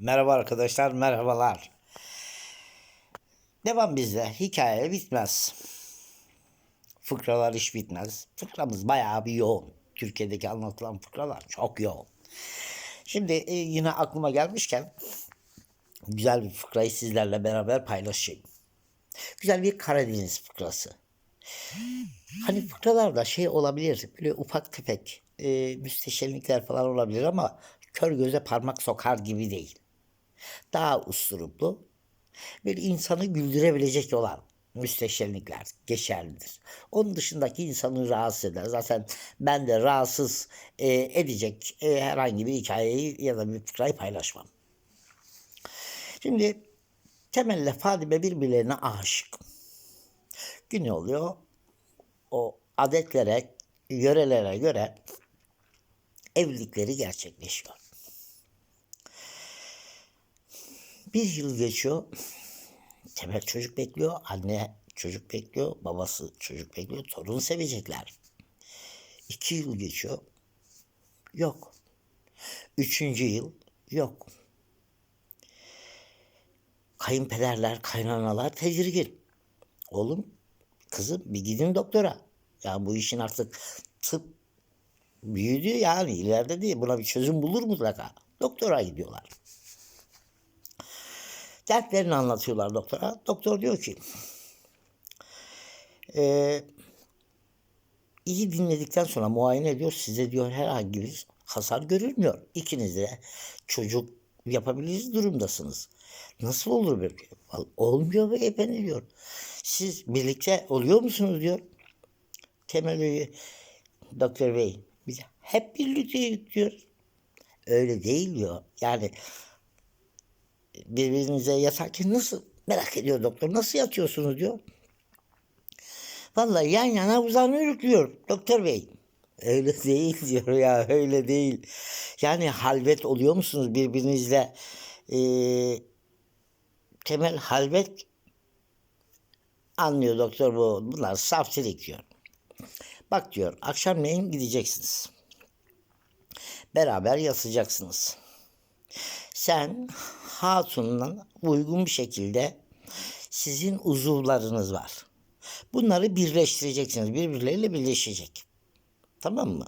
Merhaba arkadaşlar, merhabalar. Devam bizde. Hikaye bitmez. Fıkralar iş bitmez. Fıkramız bayağı bir yoğun. Türkiye'deki anlatılan fıkralar çok yoğun. Şimdi e, yine aklıma gelmişken güzel bir fıkrayı sizlerle beraber paylaşayım. Güzel bir Karadeniz fıkrası. Hani fıkralarda şey olabilir, böyle ufak tefek e, müsteşellikler falan olabilir ama kör göze parmak sokar gibi değil. Daha usturuplu, bir insanı güldürebilecek olan müsteşellikler geçerlidir. Onun dışındaki insanı rahatsız eder. Zaten ben de rahatsız e, edecek e, herhangi bir hikayeyi ya da bir fıkrayı paylaşmam. Şimdi Temel'le Fadime birbirlerine aşık. Gün oluyor, o adetlere, yörelere göre evlilikleri gerçekleşiyor. Bir yıl geçiyor. Temel çocuk bekliyor. Anne çocuk bekliyor. Babası çocuk bekliyor. Torun sevecekler. İki yıl geçiyor. Yok. Üçüncü yıl yok. Kayınpederler, kaynanalar tedirgin. Oğlum, kızım bir gidin doktora. Ya bu işin artık tıp büyüdü yani ileride değil. Buna bir çözüm bulur mutlaka. Doktora gidiyorlar. Dertlerini anlatıyorlar doktora. Doktor diyor ki "Ee, iyi dinledikten sonra muayene ediyor. Size diyor herhangi bir hasar görülmüyor. İkiniz de çocuk yapabiliriz durumdasınız. Nasıl olur böyle? Olmuyor beyefendi diyor. Siz birlikte oluyor musunuz diyor. Temel diyor, doktor bey biz hep birlikte diyor. Öyle değil diyor. Yani birbirinize yatarken nasıl merak ediyor doktor nasıl yatıyorsunuz diyor. Vallahi yan yana uzanıyoruz diyor doktor bey. Öyle değil diyor ya öyle değil. Yani halvet oluyor musunuz birbirinizle? Ee, temel halvet anlıyor doktor bu. Bunlar saftirik diyor. Bak diyor akşamleyin gideceksiniz. Beraber yatacaksınız. Sen hatunla uygun bir şekilde sizin uzuvlarınız var. Bunları birleştireceksiniz. Birbirleriyle birleşecek. Tamam mı?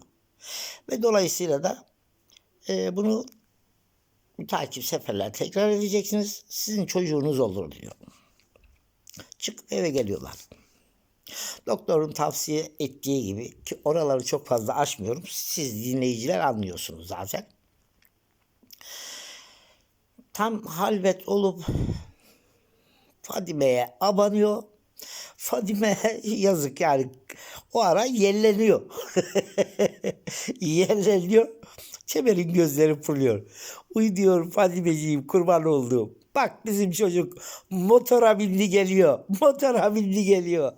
Ve dolayısıyla da e, bunu takip seferler tekrar edeceksiniz. Sizin çocuğunuz olur diyor. Çıkıp eve geliyorlar. Doktorun tavsiye ettiği gibi ki oraları çok fazla açmıyorum. Siz dinleyiciler anlıyorsunuz zaten. Tam halvet olup Fadime'ye abanıyor. Fadime yazık yani o ara yelleniyor. yelleniyor. Çemer'in gözleri fırlıyor. Uy diyor Fadimeciğim kurban olduğum. Bak bizim çocuk motora bindi geliyor. Motora bindi geliyor.